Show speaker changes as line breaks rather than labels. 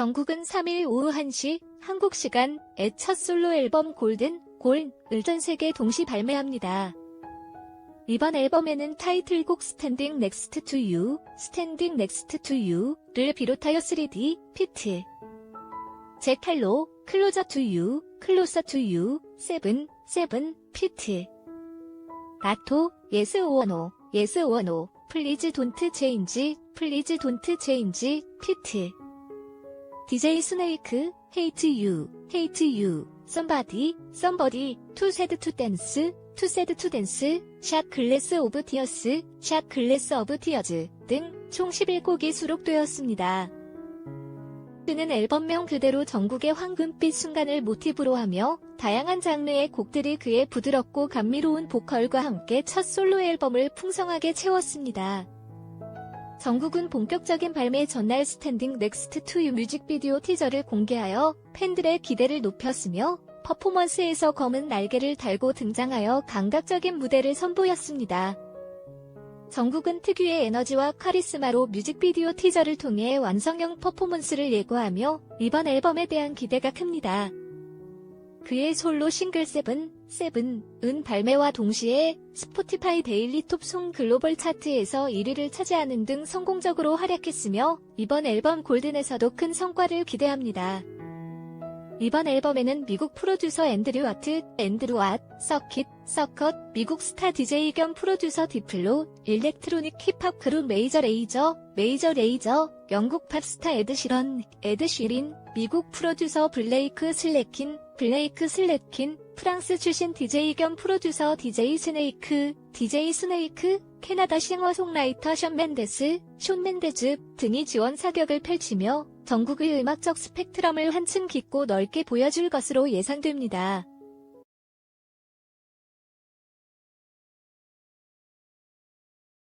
정국은 3일 오후 1시 한국 시간에 첫 솔로 앨범 골든 골을 전 세계 동시 발매합니다. 이번 앨범에는 타이틀곡 스탠딩 넥스트 투 유, 스탠딩 넥스트 투 유를 비롯하여 3D, 피트, 제칼로, 클로저 투 유, 클로서 투 유, 세븐, 세븐, 피트, 아토, 예스 오어노, 예스 오어노, 플리즈 돈트 체인지, 플리즈 돈트 체인지, 피트, DJ 스네이크, 헤이트 유, 헤이트 유, 썸바디, 썸버디, 투 세드 투 댄스, 투 세드 투 댄스, 샷 글래스 오브 티어스, 샷 글래스 오브 티어즈 등총 11곡이 수록되었습니다. 그는 앨범명 그대로 전국의 황금빛 순간을 모티브로 하며 다양한 장르의 곡들이 그의 부드럽고 감미로운 보컬과 함께 첫 솔로 앨범을 풍성하게 채웠습니다. 정국은 본격적인 발매 전날 스탠딩 넥스트 투유 뮤직비디오 티저를 공개하여 팬들의 기대를 높였으며 퍼포먼스에서 검은 날개를 달고 등장하여 감각적인 무대를 선보였습니다. 정국은 특유의 에너지와 카리스마로 뮤직비디오 티저를 통해 완성형 퍼포먼스를 예고하며 이번 앨범에 대한 기대가 큽니다. 그의 솔로 싱글 세븐, 세븐은 발매와 동시에 스포티파이 데일리 톱송 글로벌 차트에서 1위를 차지하는 등 성공적으로 활약했으며 이번 앨범 골든에서도 큰 성과를 기대합니다. 이번 앨범에는 미국 프로듀서 앤드류 와트, 앤드루 왓, 서킷, 서컷, 미국 스타 DJ 겸 프로듀서 디플로, 일렉트로닉 힙합 그룹 메이저 레이저, 메이저 레이저, 영국 팝스타 에드시런, 에드쉬린, 미국 프로듀서 블레이크 슬래킨, 블레이크 슬래킨, 프랑스 출신 DJ 겸 프로듀서 DJ 스네이크, DJ 스네이크, 캐나다 싱어송라이터 션 맨데스, 숀 맨데즈 등이 지원 사격을 펼치며 전국의 음악적 스펙트럼을 한층 깊고 넓게 보여줄 것으로 예상됩니다.